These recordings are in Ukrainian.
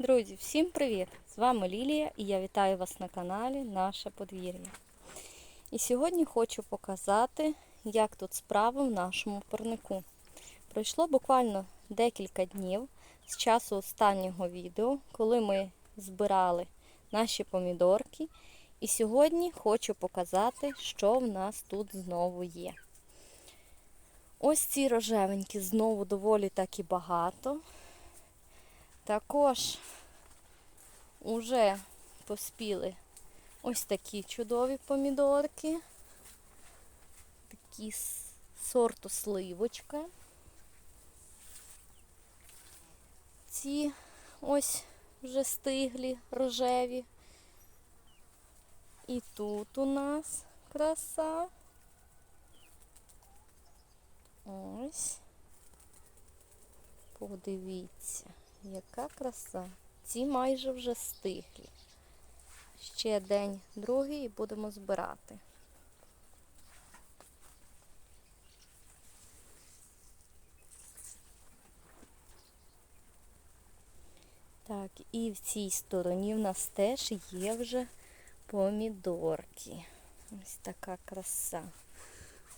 Друзі, всім привіт! З вами Лілія і я вітаю вас на каналі Наше подвір'я. І сьогодні хочу показати, як тут справи в нашому парнику. Пройшло буквально декілька днів з часу останнього відео, коли ми збирали наші помідорки. І сьогодні хочу показати, що в нас тут знову є. Ось ці рожевенькі знову доволі таки багато. Також вже поспіли ось такі чудові помідорки. Такі сорту сливочка. Ці ось вже стиглі, рожеві. І тут у нас краса. Ось. Подивіться. Яка краса. Ці майже вже стиглі. Ще день другий і будемо збирати. Так, і в цій стороні в нас теж є вже помідорки. Ось така краса.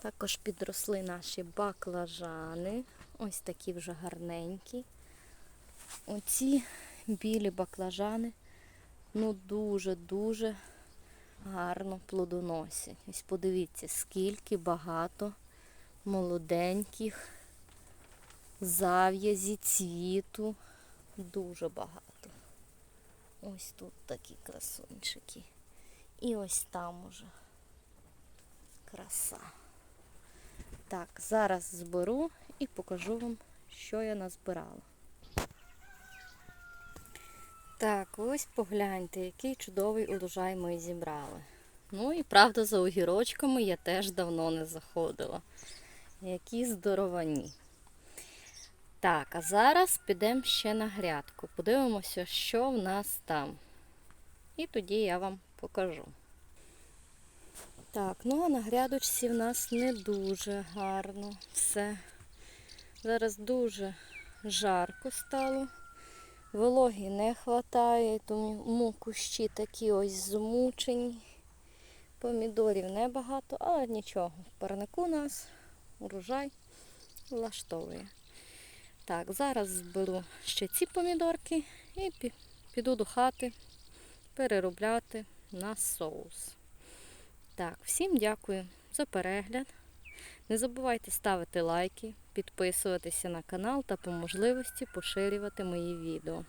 Також підросли наші баклажани. Ось такі вже гарненькі. Оці білі баклажани ну дуже-дуже гарно плодоносять. Ось подивіться, скільки багато молоденьких зав'язі, цвіту. Дуже багато. Ось тут такі красунчики. І ось там уже краса. Так, зараз зберу і покажу вам, що я назбирала. Так, ось погляньте, який чудовий урожай ми зібрали. Ну і правда, за огірочками я теж давно не заходила. Які здоровані. Так, а зараз підемо ще на грядку. Подивимося, що в нас там. І тоді я вам покажу. Так, ну а на грядочці в нас не дуже гарно все. Зараз дуже жарко стало. Вологі не вистачає, тому кущі такі ось змучені. Помідорів небагато, але нічого. Парнику нас урожай влаштовує. Так, зараз зберу ще ці помідорки і піду до хати переробляти на соус. Так, всім дякую за перегляд. Не забувайте ставити лайки, підписуватися на канал та по можливості поширювати мої відео.